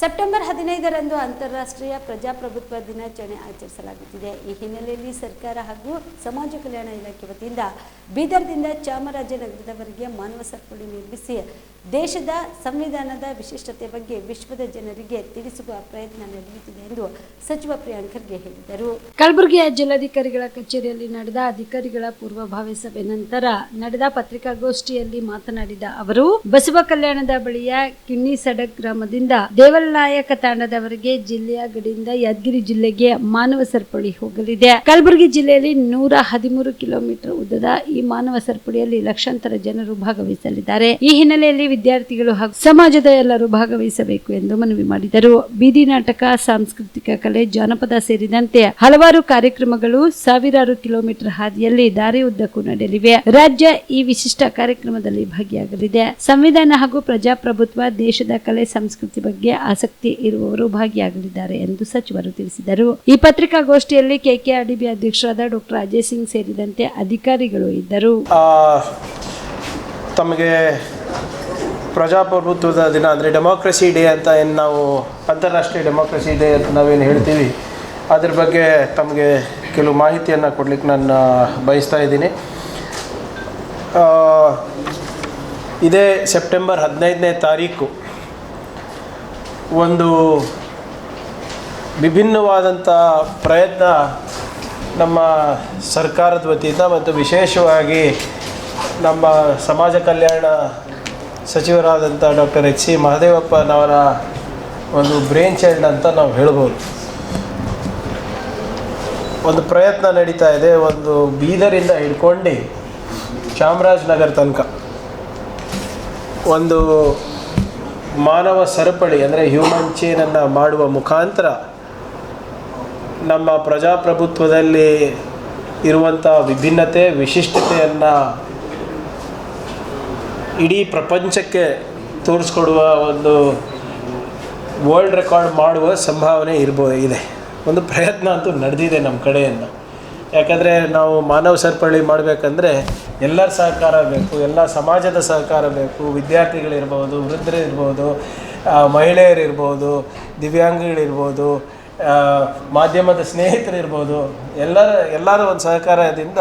September ಹದಿನೈದರಂದು ಅಂತಾರಾಷ್ಟ್ರೀಯ ಪ್ರಜಾಪ್ರಭುತ್ವ ದಿನಾಚರಣೆ ಆಚರಿಸಲಾಗುತ್ತಿದೆ. ಈ ಹಿನ್ನೆಲೆಯಲ್ಲಿ ಸರ್ಕಾರ ಹಾಗೂ ಸಮಾಜ ಕಲ್ಯಾಣ ಇಲಾಖೆ ವತಿಯಿಂದ ಬೀದರ್ದಿಂದ ಚಾಮರಾಜನಗರದವರೆಗೆ ಮಾನವ ಸರಪಳಿ ನಿರ್ಮಿಸಿ ದೇಶದ ಸಂವಿಧಾನದ ವಿಶಿಷ್ಟತೆ ಬಗ್ಗೆ ವಿಶ್ವದ ಜನರಿಗೆ ತಿಳಿಸುವ ಪ್ರಯತ್ನ ನಡೆಯುತ್ತಿದೆ ಎಂದು ಸಚಿವ ಪ್ರಿಯಾಂಕ್ ಖರ್ಗೆ ಹೇಳಿದರು. ಕಲಬುರಗಿಯ ಜಿಲ್ಲಾಧಿಕಾರಿಗಳ ಕಚೇರಿಯಲ್ಲಿ ನಡೆದ ಅಧಿಕಾರಿಗಳ ಪೂರ್ವಭಾವಿ ಸಭೆ ನಂತರ ನಡೆದ ಪತ್ರಿಕಾಗೋಷ್ಠಿಯಲ್ಲಿ ಮಾತನಾಡಿದ ಅವರು, ಬಸವ ಕಲ್ಯಾಣದ ಬಳಿಯ ಕಿನ್ನಿ ಸಡಕ್ ಗ್ರಾಮದಿಂದ ದೇವಲನಾಯಕ ತಂಡದವರಿಗೆ ಜಿಲ್ಲೆಯ ಗಡಿಯಿಂದ ಯಾದಗಿರಿ ಜಿಲ್ಲೆಗೆ ಮಾನವ ಸರಪಳಿ ಹೋಗಲಿದೆ. ಕಲಬುರಗಿ ಜಿಲ್ಲೆಯಲ್ಲಿ ನೂರ ಹದಿಮೂರು ಕಿಲೋಮೀಟರ್ ಉದ್ದದ ಈ ಮಾನವ ಸರಪಳಿಯಲ್ಲಿ ಲಕ್ಷಾಂತರ ಜನರು ಭಾಗವಹಿಸಲಿದ್ದಾರೆ. ಈ ಹಿನ್ನೆಲೆಯಲ್ಲಿ ವಿದ್ಯಾರ್ಥಿಗಳು ಹಾಗೂ ಸಮಾಜದ ಎಲ್ಲರೂ ಭಾಗವಹಿಸಬೇಕು ಎಂದು ಮನವಿ ಮಾಡಿದರು. ಬೀದಿ ನಾಟಕ, ಸಾಂಸ್ಕೃತಿಕ ಕಲೆ, ಜಾನಪದ ಸೇರಿದಂತೆ ಹಲವಾರು ಕಾರ್ಯಕ್ರಮಗಳು ಸಾವಿರಾರು ಕಿಲೋಮೀಟರ್ ಹಾದಿಯಲ್ಲಿ ದಾರಿ ಉದ್ದಕ್ಕೂ ನಡೆಯಲಿವೆ. ರಾಜ್ಯ ಈ ವಿಶಿಷ್ಟ ಕಾರ್ಯಕ್ರಮದಲ್ಲಿ ಭಾಗಿಯಾಗಲಿದೆ. ಸಂವಿಧಾನ ಹಾಗೂ ಪ್ರಜಾಪ್ರಭುತ್ವ ದೇಶದ ಕಲೆ, ಸಂಸ್ಕೃತಿ ಬಗ್ಗೆ ಆಸಕ್ತಿ ಇರುವವರು ಭಾಗಿಯಾಗಲಿದ್ದಾರೆ ಎಂದು ಸಚಿವರು ತಿಳಿಸಿದರು. ಈ ಪತ್ರಿಕಾಗೋಷ್ಠಿಯಲ್ಲಿ ಕೆಕೆಆರ್ಡಿಬಿ ಅಧ್ಯಕ್ಷರಾದ ಡಾಕ್ಟರ್ ಅಜಯ್ ಸಿಂಗ್ ಸೇರಿದಂತೆ ಅಧಿಕಾರಿಗಳು ಇದ್ದರು. ತಮಗೆ ಪ್ರಜಾಪ್ರಭುತ್ವದ ದಿನ ಅಂದರೆ ಡೆಮೋಕ್ರಸಿ ಡೇ ಅಂತ ಏನು ನಾವು ಅಂತಾರಾಷ್ಟ್ರೀಯ ಡೆಮೋಕ್ರಸಿ ಡೇ ಅಂತ ನಾವೇನು ಹೇಳ್ತೀವಿ, ಅದ್ರ ಬಗ್ಗೆ ತಮಗೆ ಕೆಲವು ಮಾಹಿತಿಯನ್ನು ಕೊಡ್ಲಿಕ್ಕೆ ನಾನು ಬಯಸ್ತಾ ಇದ್ದೀನಿ. ಇದೇ ಸೆಪ್ಟೆಂಬರ್ ಹದಿನೈದನೇ ತಾರೀಕು ಒಂದು ವಿಭಿನ್ನವಾದಂಥ ಪ್ರಯತ್ನ ನಮ್ಮ ಸರ್ಕಾರದ ವತಿಯಿಂದ ಮತ್ತು ವಿಶೇಷವಾಗಿ ನಮ್ಮ ಸಮಾಜ ಕಲ್ಯಾಣ ಸಚಿವರಾದಂಥ ಡಾಕ್ಟರ್ ಎಚ್ ಸಿ ಮಹದೇವಪ್ಪನವರ ಒಂದು ಬ್ರೈನ್ ಚೈಲ್ಡ್ ಅಂತ ನಾವು ಹೇಳ್ಬೋದು. ಒಂದು ಪ್ರಯತ್ನ ನಡೀತಾ ಇದೆ, ಒಂದು ಬೀದರಿಂದ ಹಿಡ್ಕೊಂಡು ಚಾಮರಾಜನಗರ ತನಕ. ಒಂದು ಮಾನವ ಸರಪಳಿ ಅಂದರೆ ಹ್ಯೂಮನ್ ಚೇನನ್ನು ಮಾಡುವ ಮುಖಾಂತರ ನಮ್ಮ ಪ್ರಜಾಪ್ರಭುತ್ವದಲ್ಲಿ ಇರುವಂಥ ವಿಭಿನ್ನತೆ, ವಿಶಿಷ್ಟತೆಯನ್ನು ಇಡೀ ಪ್ರಪಂಚಕ್ಕೆ ತೋರಿಸ್ಕೊಡುವ ಒಂದು ವರ್ಲ್ಡ್ ರೆಕಾರ್ಡ್ ಮಾಡುವ ಸಂಭಾವನೆ ಇರ್ಬೋ, ಇದೆ. ಒಂದು ಪ್ರಯತ್ನ ಅಂತೂ ನಡೆದಿದೆ ನಮ್ಮ ಕಡೆಯನ್ನು ಯಾಕಂದರೆ ನಾವು ಮಾನವ ಸರಪಳಿ ಮಾಡಬೇಕಂದ್ರೆ ಎಲ್ಲರ ಸಹಕಾರ ಬೇಕು, ಎಲ್ಲ ಸಮಾಜದ ಸಹಕಾರ ಬೇಕು, ವಿದ್ಯಾರ್ಥಿಗಳಿರ್ಬೋದು, ವೃದ್ಧರಿರ್ಬೋದು ಮಹಿಳೆಯರಿರ್ಬೋದು ದಿವ್ಯಾಂಗಗಳಿರ್ಬೋದು ಮಾಧ್ಯಮದ ಸ್ನೇಹಿತರಿರ್ಬೋದು, ಎಲ್ಲರ ಎಲ್ಲರ ಒಂದು ಸಹಕಾರದಿಂದ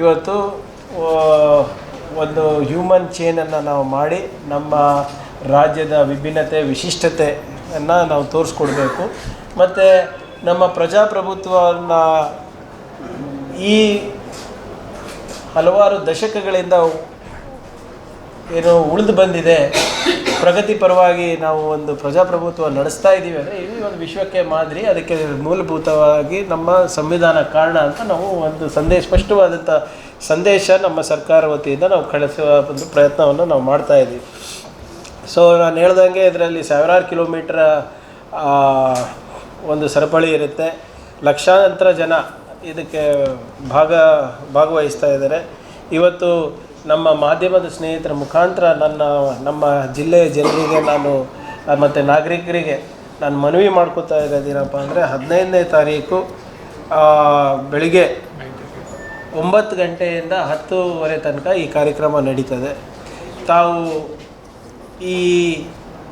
ಇವತ್ತು ಒಂದು ಹ್ಯೂಮನ್ ಚೇನನ್ನು ನಾವು ಮಾಡಿ, ನಮ್ಮ ರಾಜ್ಯದ ವಿಭಿನ್ನತೆ, ವಿಶಿಷ್ಟತೆಯನ್ನು ನಾವು ತೋರಿಸ್ಕೊಡ್ಬೇಕು. ಮತ್ತು ನಮ್ಮ ಪ್ರಜಾಪ್ರಭುತ್ವವನ್ನು ಈ ಹಲವಾರು ದಶಕಗಳಿಂದ ಏನು ಉಳಿದು ಬಂದಿದೆ. ಪ್ರಗತಿ ಪರವಾಗಿ ನಾವು ಒಂದು ಪ್ರಜಾಪ್ರಭುತ್ವ ನಡೆಸ್ತಾ ಇದ್ದೀವಿ ಅಂದರೆ ಇದು ಒಂದು ವಿಶ್ವಕ್ಕೆ ಮಾದರಿ, ಅದಕ್ಕೆ ಮೂಲಭೂತವಾಗಿ ನಮ್ಮ ಸಂವಿಧಾನ ಕಾರಣ ಅಂತ ನಾವು ಒಂದು ಸಂದೇಶ ಸ್ಪಷ್ಟವಾದಂಥ ಸಂದೇಶ ನಮ್ಮ ಸರ್ಕಾರ ವತಿಯಿಂದ ನಾವು ಕಳಿಸುವ ಒಂದು ಪ್ರಯತ್ನವನ್ನು ನಾವು ಮಾಡ್ತಾ ಇದ್ದೀವಿ. ಸೊ ನಾನು ಹೇಳ್ದಂಗೆ ಇದರಲ್ಲಿ ಸಾವಿರಾರು ಕಿಲೋಮೀಟ್ರ ಒಂದು ಸರಪಳಿ ಇರುತ್ತೆ. ಲಕ್ಷಾಂತರ ಜನ ಇದಕ್ಕೆ ಭಾಗ, ಭಾಗವಹಿಸ್ತಾ ಇದ್ದಾರೆ. ಇವತ್ತು ನಮ್ಮ ಮಾಧ್ಯಮದ ಸ್ನೇಹಿತರ ಮುಖಾಂತರ ನನ್ನ, ನಮ್ಮ ಜಿಲ್ಲೆಯ ಜನರಿಗೆ ನಾನು, ಮತ್ತು ನಾಗರಿಕರಿಗೆ ನಾನು ಮನವಿ ಮಾಡ್ಕೋತಾ ಇರೋದೇನಪ್ಪ ಅಂದರೆ ಹದಿನೈದನೇ ತಾರೀಕು ಬೆಳಿಗ್ಗೆ ಒಂಬತ್ತು ಗಂಟೆಯಿಂದ ಹತ್ತುವರೆ ತನಕ ಈ ಕಾರ್ಯಕ್ರಮ ನಡೀತದೆ. ತಾವು ಈ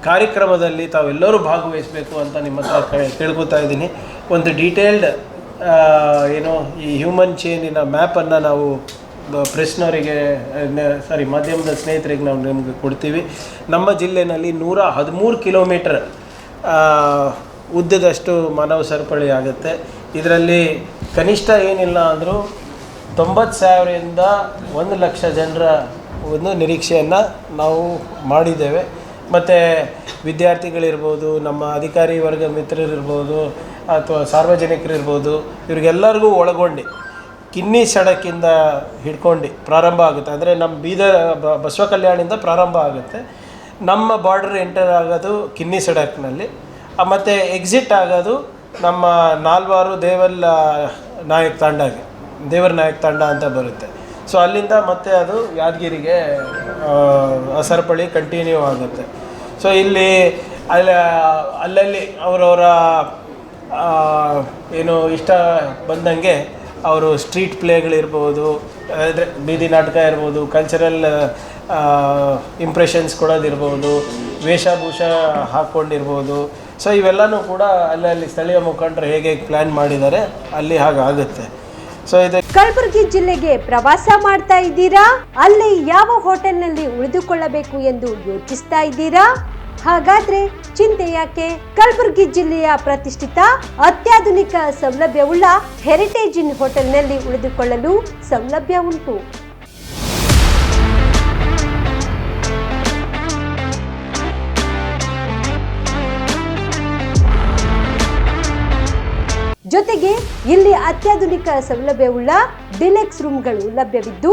ಕಾರ್ಯಕ್ರಮದಲ್ಲಿ ತಾವೆಲ್ಲರೂ ಭಾಗವಹಿಸಬೇಕು ಅಂತ ನಿಮ್ಮ ಹತ್ರ ಕೇಳ್ಕೊತಾ ಇದ್ದೀನಿ. ಒಂದು ಡೀಟೇಲ್ಡ್ ಏನು, ಈ ಹ್ಯೂಮನ್ ಚೇನಿನ ಮ್ಯಾಪನ್ನು ನಾವು ಪ್ರೆಸ್ನವರಿಗೆ ಸಾರಿ ಮಾಧ್ಯಮದ ಸ್ನೇಹಿತರಿಗೆ ನಾವು ನಿಮಗೆ ಕೊಡ್ತೀವಿ. ನಮ್ಮ ಜಿಲ್ಲೆಯಲ್ಲಿ ನೂರ ಹದಿಮೂರು ಕಿಲೋಮೀಟರ್ ಉದ್ದದಷ್ಟು ಮಾನವ ಸರಪಳಿ ಆಗುತ್ತೆ. ಇದರಲ್ಲಿ ಕನಿಷ್ಠ ಏನಿಲ್ಲ ಅಂದರೂ ತೊಂಬತ್ತು ಸಾವಿರದಿಂದ ಒಂದು ಲಕ್ಷ ಜನರ ಒಂದು ನಿರೀಕ್ಷೆಯನ್ನು ನಾವು ಮಾಡಿದ್ದೇವೆ. ಮತ್ತು ವಿದ್ಯಾರ್ಥಿಗಳಿರ್ಬೋದು, ನಮ್ಮ ಅಧಿಕಾರಿ ವರ್ಗ ಮಿತ್ರರಿರ್ಬೋದು ಅಥವಾ ಸಾರ್ವಜನಿಕರಿರ್ಬೋದು, ಇವ್ರಿಗೆಲ್ಲರಿಗೂ ಒಳಗೊಂಡು, ಕಿನ್ನಿ ಸಡಕ್ಕಿಂದ ಹಿಡ್ಕೊಂಡು ಪ್ರಾರಂಭ ಆಗುತ್ತೆ. ಅಂದರೆ ನಮ್ಮ ಬೀದರ್ ಬಸವ ಕಲ್ಯಾಣಿಂದ ಪ್ರಾರಂಭ ಆಗುತ್ತೆ. ನಮ್ಮ ಬಾರ್ಡರ್ ಎಂಟರ್ ಆಗೋದು ಕಿನ್ನಿ ಸಡಕ್ನಲ್ಲಿ. ಮತ್ತು ಎಕ್ಸಿಟ್ ಆಗೋದು ನಮ್ಮ ನಾಲ್ವಾರು ದೇವಲ್ ನಾಯಕ್ ತಾಂಡಾಗೆ, ದೇವರ ನಾಯಕ್ ತಾಂಡ ಅಂತ ಬರುತ್ತೆ. ಸೊ ಅಲ್ಲಿಂದ ಮತ್ತೆ ಅದು ಯಾದಗಿರಿಗೆ ಸರಪಳಿ ಕಂಟಿನ್ಯೂ ಆಗುತ್ತೆ. ಸೊ ಇಲ್ಲಿ ಅಲ್ಲಿ, ಅಲ್ಲಲ್ಲಿ ಅವರವರ ಏನು ಇಷ್ಟ ಬಂದಂಗೆ ಅವರು ಸ್ಟ್ರೀಟ್ ಪ್ಲೇಗಳಿರ್ಬೋದು ಅಂದರೆ ಬೀದಿ ನಾಟಕ ಇರ್ಬೋದು ಕಲ್ಚರಲ್ ಇಂಪ್ರೆಷನ್ಸ್ ಕೊಡೋದಿರ್ಬೋದು, ವೇಷಭೂಷ ಹಾಕ್ಕೊಂಡಿರ್ಬೋದು. ಸೊ ಇವೆಲ್ಲನೂ ಕೂಡ ಅಲ್ಲಲ್ಲಿ ಸ್ಥಳೀಯ ಮುಖಂಡರು ಹೇಗೆ ಪ್ಲ್ಯಾನ್ ಮಾಡಿದ್ದಾರೆ, ಅಲ್ಲಿ ಹಾಗಾಗುತ್ತೆ ಸೊ ಇದು ಕಲಬುರಗಿ ಜಿಲ್ಲೆಗೆ ಪ್ರವಾಸ ಮಾಡ್ತಾ ಇದ್ದೀರಾ? ಅಲ್ಲಿ ಯಾವ ಹೋಟೆಲ್ನಲ್ಲಿ ಉಳಿದುಕೊಳ್ಳಬೇಕು ಎಂದು ಯೋಚಿಸ್ತಾ ಇದ್ದೀರಾ? ಹಾಗಾದ್ರೆ ಚಿಂತೆ ಯಾಕೆ? ಕಲಬುರಗಿ ಜಿಲ್ಲೆಯ ಪ್ರತಿಷ್ಠಿತ ಅತ್ಯಾಧುನಿಕ ಸೌಲಭ್ಯವುಳ್ಳ ಹೆರಿಟೇಜ್ ಇನ್ ಹೋಟೆಲ್ನಲ್ಲಿ ಉಳಿದುಕೊಳ್ಳಲು ಸೌಲಭ್ಯ ಉಂಟು. ಜೊತೆಗೆ ಇಲ್ಲಿ ಅತ್ಯಾಧುನಿಕ ಸೌಲಭ್ಯವುಳ್ಳ ಡಿಲೆಕ್ಸ್ ರೂಮ್ಗಳು ಲಭ್ಯವಿದ್ದು